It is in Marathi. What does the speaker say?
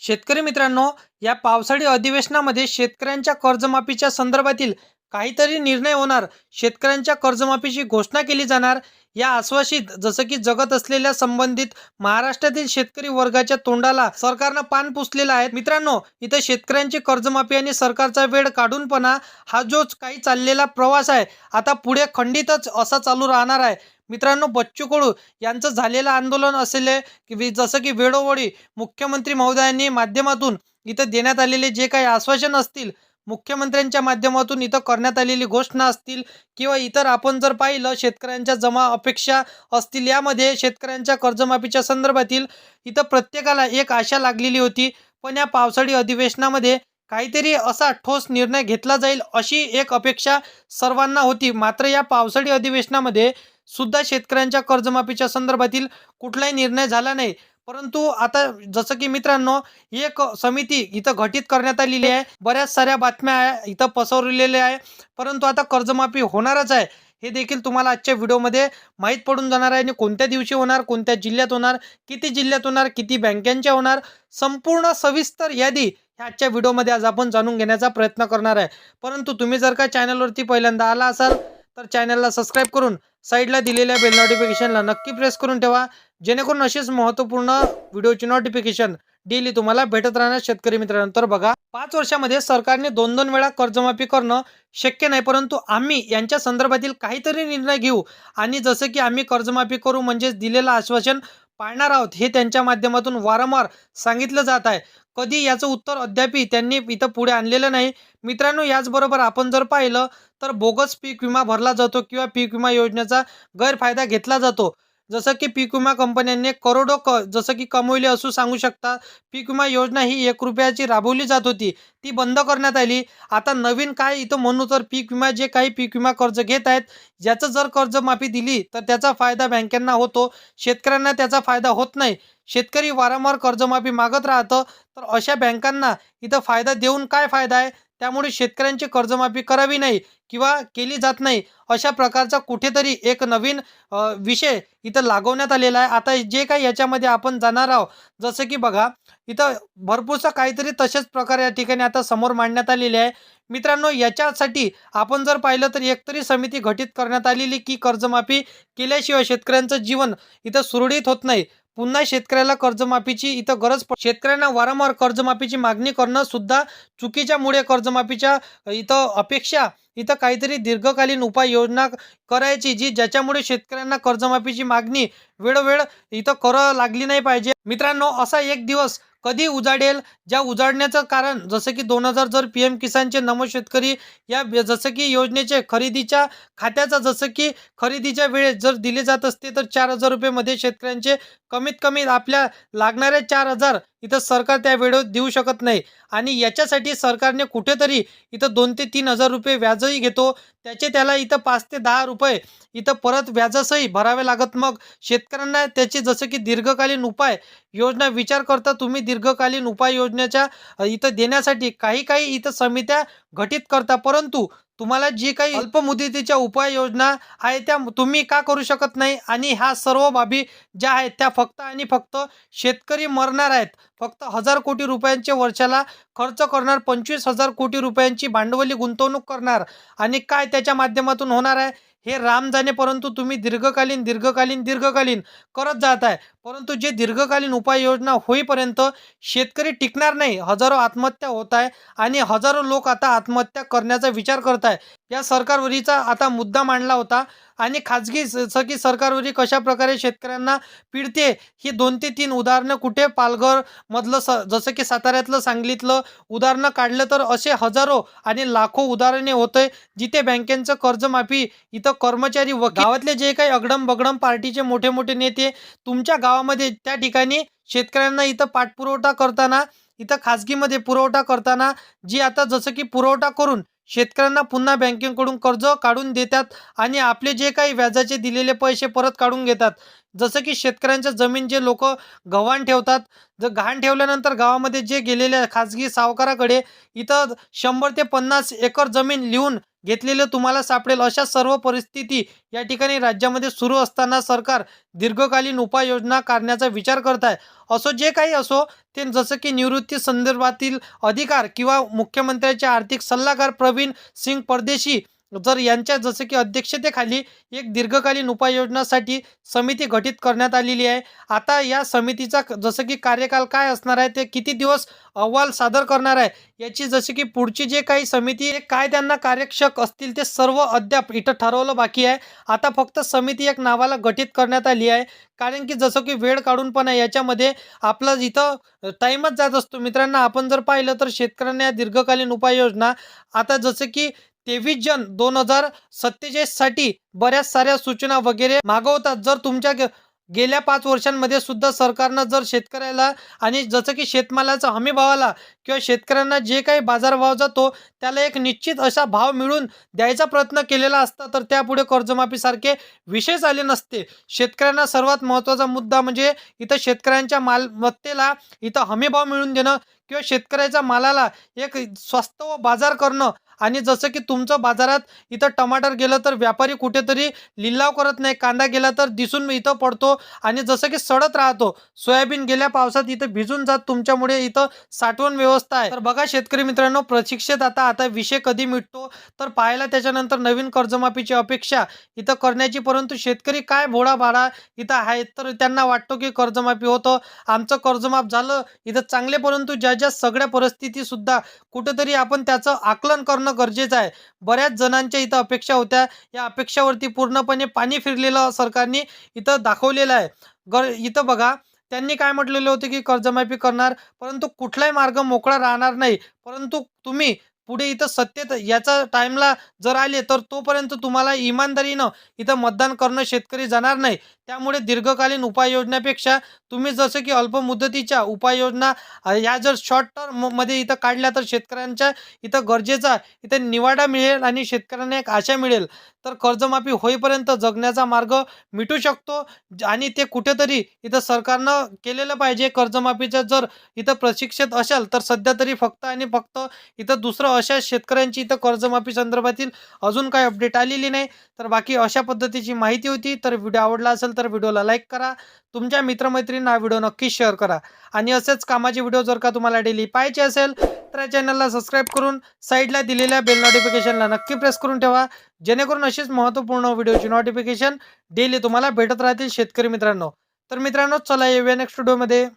शेतकरी मित्रांनो या पावसाळी अधिवेशनामध्ये शेतकऱ्यांच्या कर्जमाफीच्या संदर्भातील काहीतरी निर्णय होणार. शेतकऱ्यांच्या कर्जमाफीची घोषणा केली जाणार. या आश्वासित जसं की जगत असलेल्या संबंधित महाराष्ट्रातील शेतकरी वर्गाच्या तोंडाला सरकारनं पान पुसलेलं आहे. मित्रांनो इथं शेतकऱ्यांची कर्जमाफी आणि सरकारचा वेळ काढूनपणा हा जो काही चाललेला प्रवास आहे. आता पुढे खंडितच असा चालू राहणार आहे. मित्रांनो बच्चू कडू यांचं झालेलं आंदोलन असेल की वी जसं की वेळोवेळी मुख्यमंत्री महोदयांनी माध्यमातून इथं देण्यात आलेले जे काही आश्वासन असतील मुख्यमंत्र्यांच्या माध्यमातून इथं करण्यात आलेली घोषणा असतील किंवा इतर आपण जर पाहिलं शेतकऱ्यांच्या जमा अपेक्षा असतील यामध्ये शेतकऱ्यांच्या कर्जमाफीच्या संदर्भातील इथं प्रत्येकाला एक आशा लागलेली होती. पण या पावसाळी अधिवेशनामध्ये काहीतरी असा ठोस निर्णय घेतला जाईल अशी एक अपेक्षा सर्वांना होती. मात्र या पावसाळी अधिवेशनामध्ये सुद्धा शेतकऱ्यांच्या कर्जमाफीच्या संदर्भातील कुठलाही निर्णय झाला नाही. परंतु आता जसं की मित्रांनो एक समिती इथं घटित करण्यात आलेली आहे. बऱ्याच साऱ्या बातम्या आहे इथं पसरलेल्या आहे. परंतु आता कर्जमाफी होणारच आहे. हे देखील तुम्हाला आजच्या व्हिडिओमध्ये माहीत पडून जाणार आहे. आणि कोणत्या दिवशी होणार कोणत्या जिल्ह्यात होणार किती जिल्ह्यात होणार किती बँकांच्या होणार संपूर्ण सविस्तर यादी ह्या आजच्या व्हिडिओमध्ये आज आपण जाणून घेण्याचा प्रयत्न करणार आहे. परंतु तुम्ही जर का चॅनलवरती पहिल्यांदा आला असाल तर चॅनलला सबस्क्राईब करून साईडला दिलेल्या बेल नोटिफिकेशनला नक्की प्रेस करून ठेवा. जेणेकरून अशीच महत्त्वपूर्ण व्हिडिओची नोटिफिकेशन डेली तुम्हाला भेटत राहणार. शेतकरी मित्रांनो तर बघा पाच वर्षामध्ये सरकारने दोन दोन वेळा कर्जमाफी करणं शक्य नाही परंतु आम्ही यांच्या संदर्भातील काहीतरी निर्णय घेऊ. आणि जसं की आम्ही कर्जमाफी करू म्हणजेच दिलेलं आश्वासन पाळणार आहोत हे त्यांच्या माध्यमातून वारंवार सांगितलं जात आहे. कधी याचं उत्तर अद्याप त्यांनी इथं पुढे आणलेलं नाही. मित्रांनो याचबरोबर आपण जर पाहिलं तर बोगस पीक विमा भरला जातो किंवा पीक विमा योजनेचा गैरफायदा घेतला जातो. जसं की पीक विमा कंपन्यांनी करोडो क जसं की कमवले असू सांगू शकता पीक विमा योजना ही एक रुपयाची राबवली जात होती. ती बंद करण्यात आली. आता नवीन काय इथं म्हणू तर पीक विमा जे काही पीक विमा कर्ज घेत आहेत ज्याचं जर कर्जमाफी दिली तर त्याचा फायदा बँकांना होतो. शेतकऱ्यांना त्याचा फायदा होत नाही. शेतकरी वारंवार कर्जमाफी मागत राहतं. तर अशा बँकांना इथं फायदा देऊन काय फायदा आहे? त्यामुळे शेतकऱ्यांची कर्जमाफी करावी नाही किंवा केली जात नाही अशा प्रकारचा कुठेतरी एक नवीन विषय इथं लागवण्यात आलेला आहे. आता जे काही याच्यामध्ये आपण जाणार आहोत जसं की बघा इथं भरपूरसा काहीतरी तशाच प्रकार या ठिकाणी आता समोर मांडण्यात आलेले आहे. मित्रांनो याच्यासाठी आपण जर पाहिलं तर एकतरी समिती घटित करण्यात आलेली की कर्जमाफी केल्याशिवाय शेतकऱ्यांचं जीवन इथं सुरळीत होत नाही. पुन्हा शेतकऱ्याला कर्जमाफीची इथं गरज पड शेतकऱ्यांना वारंवार कर्जमाफीची मागणी करणं सुद्धा चुकीच्यामुळे कर्जमाफीच्या इथं अपेक्षा इथं काहीतरी दीर्घकालीन उपाययोजना करायची जी ज्याच्यामुळे शेतकऱ्यांना कर्जमाफीची मागणी वेळोवेळ इथं करावं लागली नाही पाहिजे. मित्रांनो असा एक दिवस कधी उजाडेल? ज्या उजाडण्याचं कारण जसं की दोन हजार जर पी एम किसानचे नमो शेतकरी या जसं की योजनेचे खरेदीच्या खात्याचा जसं की खरेदीच्या वेळेस जर दिले जात असते तर चार हजार रुपयेमध्ये शेतकऱ्यांचे कमीत कमी आपल्या लागणाऱ्या चार हजार इथं सरकार त्या वेळेवर देऊ शकत नाही. आणि याच्यासाठी सरकारने कुठेतरी इथं दोन ते तीन हजार रुपये व्याजही घेतो. त्याचे त्याला इथं पाच ते दहा रुपये इथं परत व्याजासही भरावे लागत मग. शेतकऱ्यांना त्याचे जसं की दीर्घकालीन उपाय योजना विचार करता तुम्ही दीर्घकालीन उपाय योजनेच्या इथं देण्यासाठी काही काही इथं समित्या घटित करता. परंतु तुम्हाला जी काही अल्पमुदतीच्या उपाययोजना आहे त्या तुम्ही का करू शकत नाही? आणि ह्या सर्व बाबी ज्या आहेत त्या फक्त आणि फक्त शेतकरी मरणार आहेत. फक्त हजार कोटी रुपयांचे वर्षाला खर्च करणार पंचवीस हजार कोटी रुपयांची भांडवली गुंतवणूक करणार. आणि काय त्याच्या माध्यमातून होणार आहे? हे राम जाणे परंतु तुम्ही दीर्घकालीन दीर्घकालीन दीर्घकालीन करत जात आहे. परंतु जे दीर्घकालीन उपाययोजना होईपर्यंत शेतकरी टिकणार नाही हजारो आत्महत्या होत आहे आणि हजारो लोक आता आत्महत्या करण्याचा विचार करत आहे या सरकारवरीचा आता मुद्दा मांडला होता आणि खाजगी जसं की सरकारवरी कशा प्रकारे शेतकऱ्यांना पिडते ही दोन ते तीन उदाहरणं कुठे पालघर मधलं स जसं की साताऱ्यातलं सांगलीतलं उदाहरणं काढलं तर असे हजारो आणि लाखो उदाहरणे होते जिथे बँकेचं कर्जमाफी इथं कर्मचारी व गावातले जे काही अगडम बगडम पार्टीचे मोठे मोठे नेते तुमच्या गावामध्ये त्या ठिकाणी शेतकऱ्यांना इथं पाठपुरवठा करताना इथं खाजगीमध्ये पुरवठा करताना जी आता जसं की पुरवठा करून शेतकऱ्यांना पुन्हा बँकेकडून कर्ज काढून देतात आणि आपले जे काही व्याजाचे दिलेले पैसे परत काढून घेतात जसं की शेतकऱ्यांच्या जमीन जे लोक गव्हाण ठेवतात जर गहाण ठेवल्यानंतर गावामध्ये जे गेलेल्या खाजगी सावकाराकडे इथं शंभर ते पन्नास एकर जमीन लिहून घेतलेलं तुम्हाला सापडेल. अशा सर्व परिस्थिती या ठिकाणी राज्यामध्ये सुरू असताना सरकार दीर्घकालीन उपाययोजना करण्याचा विचार करत आहे. असो जे काही असो ते जसं की निवृत्ती संदर्भातील अधिकार किंवा मुख्यमंत्र्याचे आर्थिक सल्लागार प्रवीण सिंग परदेशी जर यांच्या जसं की अध्यक्षतेखाली एक दीर्घकालीन उपाययोजनासाठी समिती गठीत करण्यात आलेली आहे. आता या समितीचा क- जसं की कार्यकाल काय असणार आहे ते किती दिवस अहवाल सादर करणार आहे याची जशी की पुढची जे काही समिती काय त्यांना कार्यक्षक असतील ते सर्व अद्याप इथं ठरवलं बाकी आहे. आता फक्त समिती एक नावाला गठीत करण्यात आली आहे. कारण की जसं की वेळ काढून पण आहे याच्यामध्ये आपलं इथं टाईमच जात असतो. मित्रांनो आपण जर पाहिलं तर शेतकऱ्यांना या दीर्घकालीन उपाययोजना आता जसं की तेवीस जन दोन हजार सत्तेचाळीससाठी बऱ्याच साऱ्या सूचना वगैरे मागवतात. जर तुमच्या गेल्या पाच वर्षांमध्ये सुद्धा सरकारनं जर शेतकऱ्याला आणि जसं की शेतमालाचा हमी भावाला किंवा शेतकऱ्यांना जे काही बाजारभाव जातो त्याला एक निश्चित असा भाव मिळून द्यायचा प्रयत्न केलेला असता तर त्यापुढे कर्जमाफीसारखे विषयच आले नसते. शेतकऱ्यांना सर्वात महत्त्वाचा मुद्दा म्हणजे इथं शेतकऱ्यांच्या मालमत्तेला इथं हमी भाव मिळून देणं किंवा शेतकऱ्याच्या मालाला एक स्वस्त व बाजार करणं आणि जसं की तुमचं बाजारात इथं टमाटर गेलं तर व्यापारी कुठेतरी लिलाव करत नाही कांदा गेला तर दिसून इथं पडतो आणि जसं की सडत राहतो सोयाबीन गेल्या पावसात इथं भिजून जात तुमच्यामुळे इथं साठवण व्यवस्था आहे. तर बघा शेतकरी मित्रांनो प्रशिक्षित आता आता विषय कधी मिटतो? तर पाहायला त्याच्यानंतर नवीन कर्जमाफीची अपेक्षा इथं करण्याची परंतु शेतकरी काय भोळा भाडा इथं आहेत? तर त्यांना वाटतो की कर्जमाफी होतं. आमचं कर्जमाफ झालं इथं चांगले परंतु ज्या ज्या सगळ्या परिस्थितीसुद्धा कुठेतरी आपण त्याचं आकलन करणं गरजेचं आहे. बऱ्याच जणांच्या इथं अपेक्षा होत्या. या अपेक्षावरती पूर्णपणे पाणी फिरलेलं सरकारने इथं दाखवलेलं आहे. गर इथं बघा त्यांनी काय म्हटलेलं होतं की कर्जमाफी करणार परंतु कुठलाही मार्ग मोकळा राहणार नाही. परंतु तुम्ही पुढे इथं सत्तेत याचा टाईमला जर आले तर तोपर्यंत तुम्हाला इमानदारीनं इथं मतदान करणं शेतकरी जाणार नाही. त्यामुळे दीर्घकालीन उपाययोजनापेक्षा तुम्ही जसं की अल्पमुदतीच्या उपाययोजना या जर शॉर्ट टर्ममध्ये इथं काढल्या तर शेतकऱ्यांच्या इथं गरजेचा इथं निवाडा मिळेल आणि शेतकऱ्यांना एक आशा मिळेल. तर कर्जमाफी होईपर्यंत जगण्याचा मार्ग मिटू शकतो ज- आणि ते कुठेतरी इथं सरकारनं केलेलं पाहिजे. कर्जमाफीचं जर इथं प्रशिक्षित असाल तर सध्या तरी फक्त आणि फक्त इथं दुसरं अशा शेतकऱ्यांची इथं कर्जमाफी संदर्भातील अजून काही अपडेट आलेली नाही. तर बाकी अशा पद्धतीची माहिती होती. तर व्हिडिओ आवडला असेल तर व्हिडिओला लाईक करा. तुमच्या मित्रमैत्रिणींना हा व्हिडिओ नक्की शेअर करा. आणि असेच कामाचे व्हिडिओ जर का तुम्हाला डेली पाहिजे असेल तर या चॅनलला सबस्क्राईब करून साईडला दिलेल्या बेल नोटिफिकेशनला नक्की प्रेस करून ठेवा. जेणेकरून अशीच महत्त्वपूर्ण व्हिडिओची नोटिफिकेशन डेली तुम्हाला भेटत राहतील शेतकरी मित्रांनो. तर मित्रांनो चला येऊया नेक्स्ट व्हिडिओमध्ये